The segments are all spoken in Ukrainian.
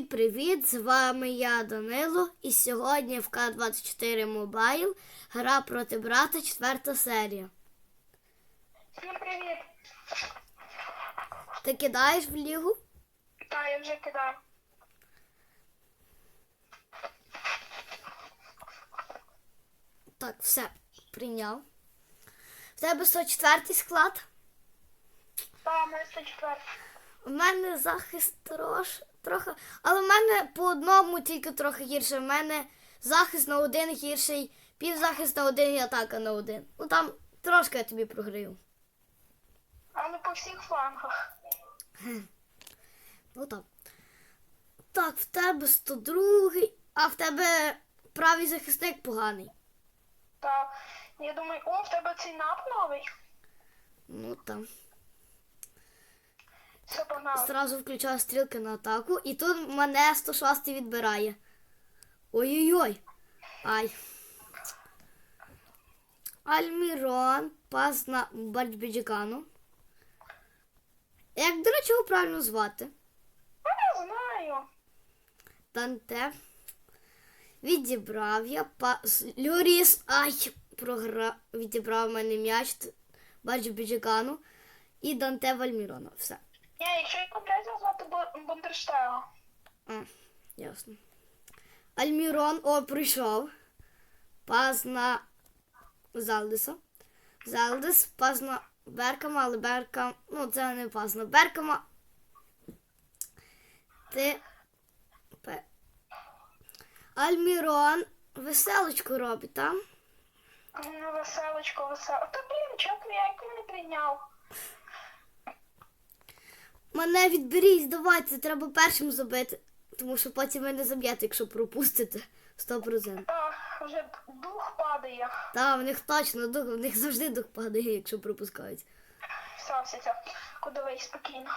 Привіт-привіт! З вами я Данило. І сьогодні в К24 Mobile гра проти брата, четверта серія. Всім привіт! Ти кидаєш в лігу? Та, я вже кидаю. Так, все, прийняв. В тебе 104 склад. Та, ми 104. У мене захист трош, трохи. Але в мене по одному тільки трохи гірше. У мене захист на один гірший, півзахист на один і атака на один. Ну там трошки я тобі програю. Але по всіх флангах. Ну так. Так, в тебе 102, а в тебе правий захисник поганий. Та, я думаю, о, в тебе цей нап новий. Ну там. Все, погнали. Зразу включаю стрілки на атаку, і тут мене 106 відбирає. Ой-ой-ой. Ай. Альмірон, пас на Бальбіджикану. Як, до речі, його правильно звати? Я не знаю. Данте. Відібрав я пас. Люріс. Ай, програв. Відібрав мене м'яч. Бачу Біджикану. І Данте Вальмірона. Все. Ні, якщо я купляю, звати Бу- Бундерштега. А, ясно. Альмірон, о, прийшов. На Залдеса. Залдес, пас на Беркама, але Беркам. Ну, це не пас на Беркама. Ти. Пе. Альмірон веселочку робить, там? Ну, веселочко, весело. Та блін, чого я як не прийняв? Мене відберіть, давайте, треба першим забити. Тому що потім ви не заб'єте, якщо пропустите 100%. Та, вже дух падає. Та, в них точно дух, в них завжди дух падає, якщо пропускають. Все, все, все. Кудовий, спокійно.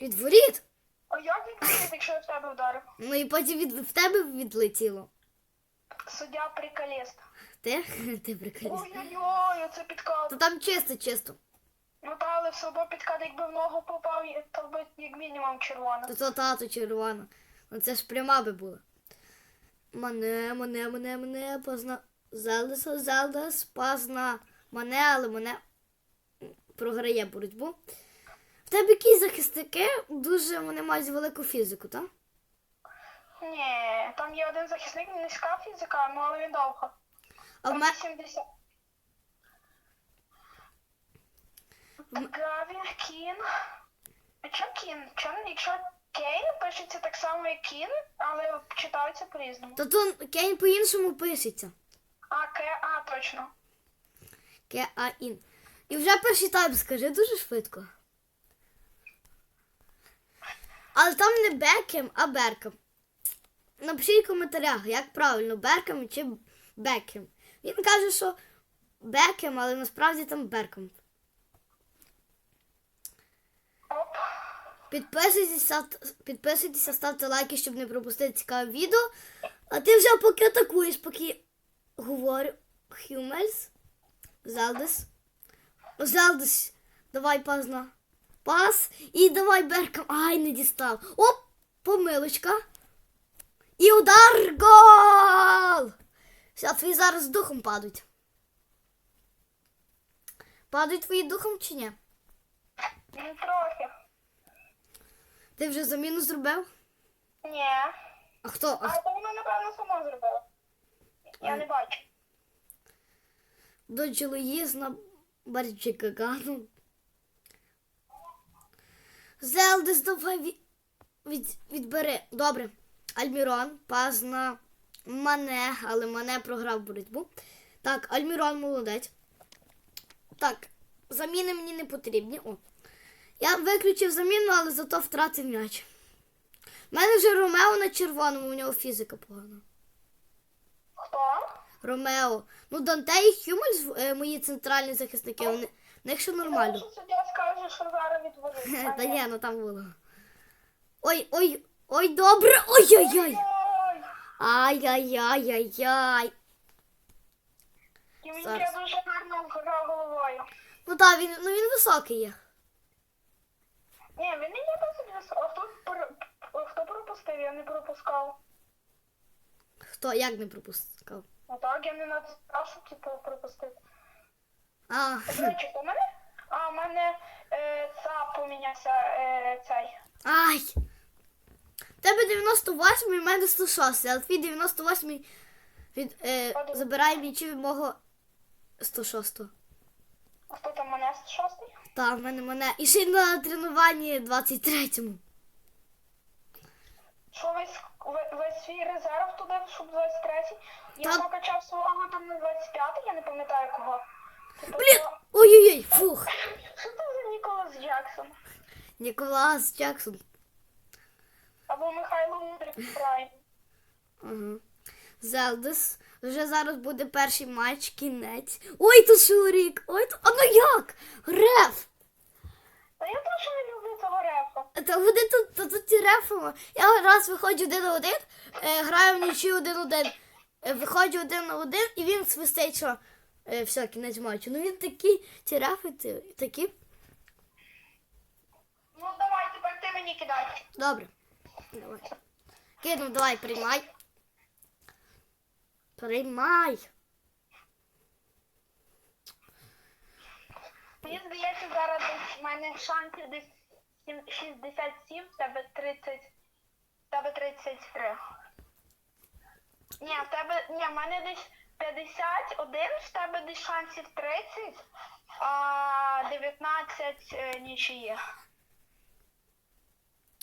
Відворіт? А як відповідати, якщо я в тебе вдарив? Ну і потім від, в тебе відлетіло. Суддя приколіст. Ти? Ти приколіст. Ой-ой-ой, це підкат. То там чисто, чисто. Ну та, але все одно підкат, якби в ногу попав, то би як мінімум червона. То то тато червона. Ну це ж пряма би була. Мене, мене, мене, мене, позна. Зелдеса, Зелдес, пазна мене, але мене програє боротьбу. В тебе якісь захисники дуже вони мають велику фізику, так? Ні, там є один захисник, низька фізика, ну але він довго. А в мене 80. Гаві, Кін. А чо Кін? Чо, якщо Кейн пишеться так само, як Кін, але читається по-різному. то то Кейн по-іншому пишеться. А, К, а, точно. К-А-Ін. І вже перший тайм скажи дуже швидко. Але там не Бекем, а Беркем. Напишіть в коментарях, як правильно, Беркем чи Бекем. Він каже, що Бекем, але насправді там Беркем. Підписуйтеся, підписуйтеся, ставте лайки, щоб не пропустити цікаве відео. А ти вже поки атакуєш, поки говорю. Хюмельс. Зелдес. Зелдес. Давай пас на. Пас. І давай Беркам. Ай, не дістав. Оп! Помилочка. І удар. Гол! Все, твої зараз духом падають. Падають твої духом чи ні? Ну, трохи. Ти вже заміну зробив? Ні. А хто? А Але воно, напевно, само зробило. Я не бачу. до Джолоїз на Барчикагану. Зелдес, давай від, від, відбери. Добре. Альмірон, пас на мене, але мене програв боротьбу. Так, Альмірон молодець. Так, заміни мені не потрібні. О. Я виключив заміну, але зато втратив м'яч. У мене вже Ромео на червоному, у нього фізика погана. Хто? Ромео. Ну, Данте і Хюмельс, е, мої центральні захисники, вони, в них ще нормально. Суддя скаже, що зараз відводить. Та ні, ну там було. Ой, ой, ой, добре. Ой-ой-ой. Ой, Ай-яй-яй-яй-яй. і він Зараз. дуже гарно грав головою. Ну так, він, ну він високий є. Ні, він не є досить високий. А хто, пр- хто пропустив, я не пропускав. Хто як не пропускав? Ну так, я не натискав, щоб типу пропустити. А, До речі, у мене? А, у мене е, ЦАП помінявся е, цей. ай! Тебе 98 і в мене 106, а твій 98 від, е, забирає м'ячі від мого 106. А хто там мене шостий? Та, в мене мене. І ще на тренуванні 23-му. Що весь, ве- весь свій резерв туди, щоб 23-й? Я Та- покачав свого там на 25-й, я не пам'ятаю кого. Типу, Блін! Ой-ой-ой, фух. Що це за Ніколас Джексон? Ніколас Джексон. Або Михайло Мудрик Прайм. Ага. Зелдес. Вже зараз буде перший матч, кінець. Ой, тут Шурік. Ой, тут... А ну як? Реф. Та я теж не люблю цього репа. Та вони тут, та тут ті рефами. Я раз виходжу один на один, е, граю в нічию один на один. Е, виходжу один на один, і він свистить, що е, все, кінець матчу. Ну він такий, ті рефи ті- такі. Ну давай, тепер ти мені кидай. Добре. Давай. Кину, давай, приймай. Приймай. Мені здається, зараз десь в мене шансів десь сім- 67, в тебе 30, в тебе 33. Ні, в тебе, ні, в мене десь 51, в тебе десь шансів 30, а 19 е, нічиє.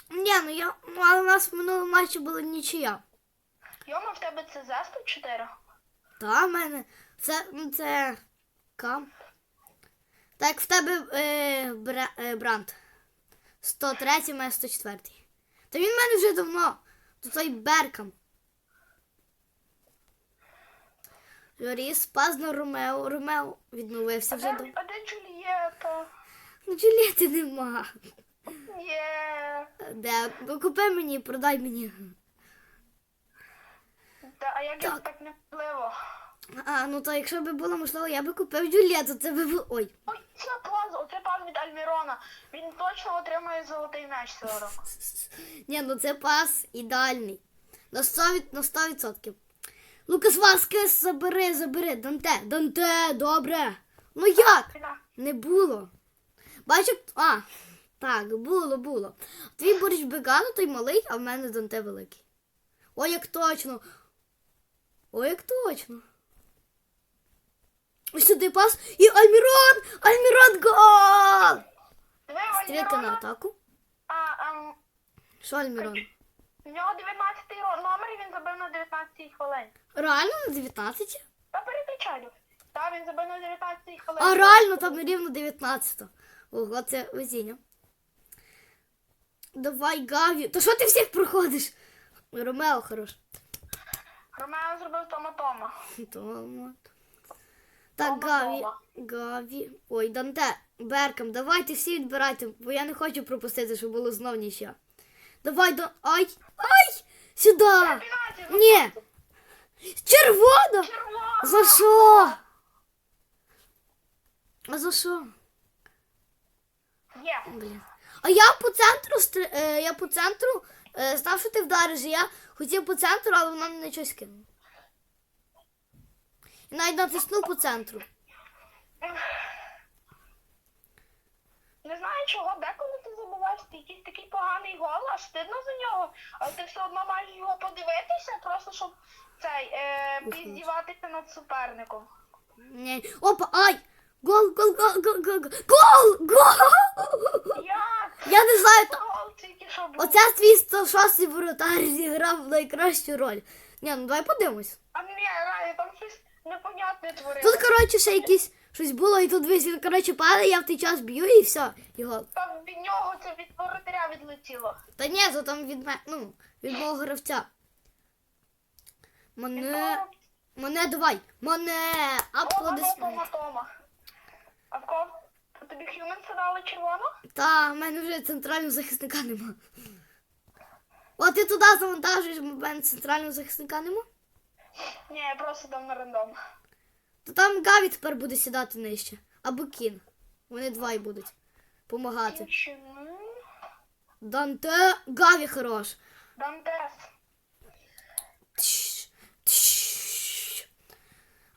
Ні, ну я. Ну, але у нас в минулому матчі була нічия. Йома, в тебе це за 104? Та в мене. Це, ну це. Кам. Так, в тебе е, бра, е, Брант. 103, має 104. Та він в мене вже давно. То той Беркам. Лоріс, пас на Ромео. Ромео відновився вже давно. а де Джулієта? Ну, Джулієти нема. Є. Де? Ну, купи мені, продай мені. Та, а як так не впливо? А, ну то якщо б було можливо, я би купив Джулієту, це би було. Ой. Ой, це пас, оце пас від Альмірона. Він точно отримає золотий м'яч цього року. Ні, ну це пас ідеальний. На 100%. На 100%. Лукас Васкес, забери, забери. Данте, Данте, добре. Ну як? Не було. Бачиш, а, так, було, було. Твій борщ Бегано, той малий, а в мене Данте великий. Ой, як точно. Ой, як точно. Ось сюди пас. І Альмірон! Альмірон гол! Стріти на атаку. а, ем, Що Альмірон? в нього 19 номер і він забив на 19 хвилин. Реально на 19? Та переключаю. Та, він забив на 19 хвилин. А реально там рівно 19. Ого, це везіння. Давай, Гаві. То що ти всіх проходиш? Ромео хорош. Ромео зробив Тома-Тома. Тома. Так, Тома, Гаві. Тома. Гаві. Ой, Данте, Беркам, давайте всі відбирайте, бо я не хочу пропустити, щоб було знов нічия. Давай, до. Ай! Ай! Сюди! Ні! Червона! червона! За що? А за що? Є. Блін. А я по центру стр- е, я по центру знав, що ти вдариш, і я хотів по центру, але вона мене щось кинула. І навіть натиснув по центру. Не знаю чого, деколи ти забуваєш ти якийсь такий поганий гол, а стидно за нього, але ти все одно маєш його подивитися, просто щоб цей е, піздіватися над суперником. Ні. Опа, ай! Гол, гол, гол, гол, гол, гол, гол! Як? Я не знаю, тільки що оце твій 106 воротар зіграв найкращу роль. Ні, ну давай подивимось. А ні, реально, там щось непонятне творило. Тут, коротше, ще якісь щось було, і тут весь він, коротше, падає, я в той час б'ю і все. Гол. Там від нього це від воротаря відлетіло. Та ні, то там від мене, ну, від мого гравця. Мене. Мене давай! Мене! Тома, Аплодисмент! Тома. А в кого? тобі Хьюменса дали червону? Та, в мене вже центрального захисника нема. О, ти туди завантажуєш, в мене центрального захисника нема? Ні, я просто дам на рандом. То там Гаві тепер буде сідати нижче. Або Кін. Вони два й будуть помагати. Чому? Данте Гаві хорош. Дантес. Тш, тш.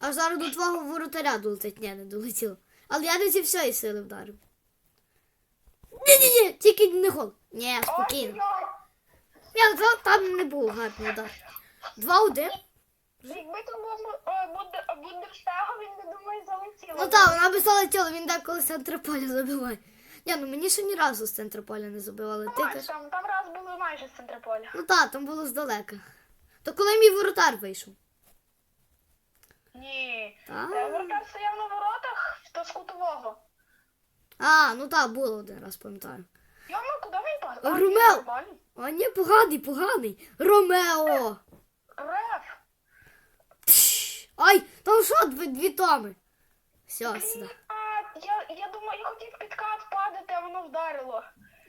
Аж зараз до твого воротаря долетить. Ні, не долетіло. Але я не зі всієї сили вдарив. Ні-ні-ні, тільки не гол. Ні, спокійно. Та- там не був гарний удар. Два-один. Якби то був е, штага, він не думаю залетіло. Ну так, вона би залетіла, він деколи з центра поля забиває. Ні, ну мені ще ні разу з центра поля не забивали. Ти Майже кажеш. там, там раз було майже з центра поля. Ну так, там було здалека. То коли мій воротар вийшов? Ні. Так. Е, Воротар стояв на воротах, то з кутового. А, ну так, було один раз, пам'ятаю. Йому куди він А, Ромео! А ні, поганий, поганий. Ромео! Реф. Ай, там що дві, дві томи? Все, сюди. А, я, я думаю, я хотів підкат падати, а воно вдарило.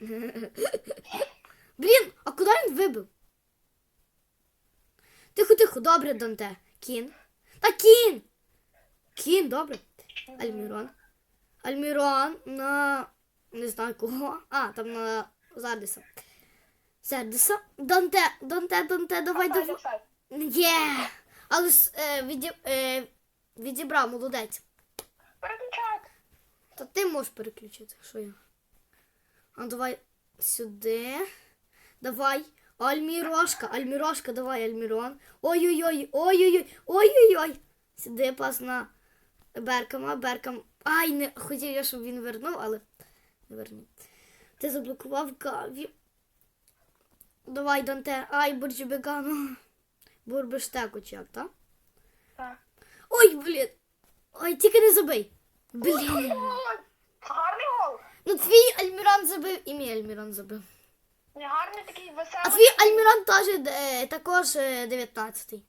Блін, а куди він вибив? Тихо, тихо, добре, Данте. Кін. Та кін! Кін, добре. Альмірон. Альмірон на. Не знаю кого. А, там на Зардиса. Зардиса. Данте, Данте, Данте, давай, давай. Є! Але с- е, віді, е, відібрав, молодець. Переключайте. Та ти можеш переключити, що я. А давай сюди. Давай. Альмірошка, Альмірошка, давай, Альмірон. Ой-ой-ой, ой-ой-ой, ой-ой-ой. Сюди пас на Беркама, Беркам. Ай, не хотів я, щоб він вернув, але не вернув. Ти заблокував Гаві. Давай, Данте. Ай, Бурджібегану. Бурбештеку як, так? Так. Ой, блін. Ой, тільки не забий. Блін. Гарний гол. Ну твій Альміран забив і мій Альміран забив. Не гарний такий А твій Альміран теж е, також е, 19-й.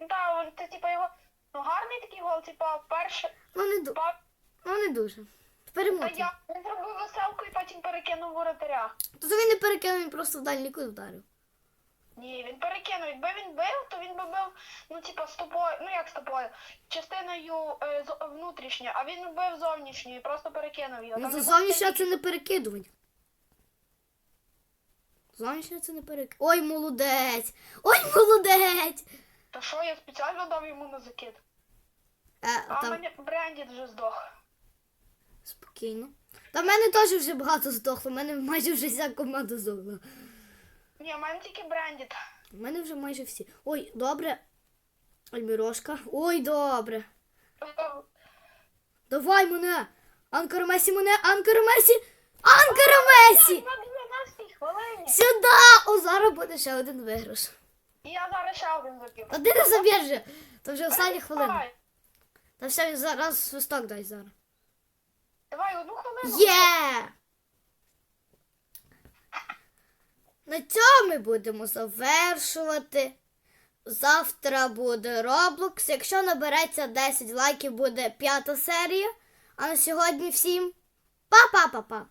Ну так, це типа його. Ну гарний такий гол, типа перше. Ну не, ду... па- ну, не дуже. Та Перемотай. я він зробив веселку і потім перекинув воротаря. То він не перекинув, він просто в дальній кут вдарив. Ні, він перекинув. Якби він бив, то він би бив, ну типа з тобою, ну як з тобою, частиною е, з- внутрішньою, а він бив зовнішньою, і просто перекинув його. Ну Там то не зовнішнє було це не перекидування. Зовнішнє це не перекидування. Ой, молодець! Ой, молодець! Та що, я спеціально дав йому на закид. Е, А там мене Брендіт вже здох. спокійно. Та в мене теж вже багато здохло, в мене майже вже вся команда здохла. Ні, в мене тільки Брендіт. У мене вже майже всі. Ой, добре. Альмірошка. Ой, добре. Давай мене! Анкар Месі мене! Анкар Месі! Анкар Месі! На 12 хвилині. Сюди! О, зараз буде ще один виграш. І я зараз ще один забив. Та ти не заб'єш вже. То вже останні хвилини. Давай, Та все, зараз свисток дай зараз. Давай одну хвилину. Є! На цьому ми будемо завершувати. Завтра буде Roblox. Якщо набереться 10 лайків, буде п'ята серія. А на сьогодні всім па-па-па-па!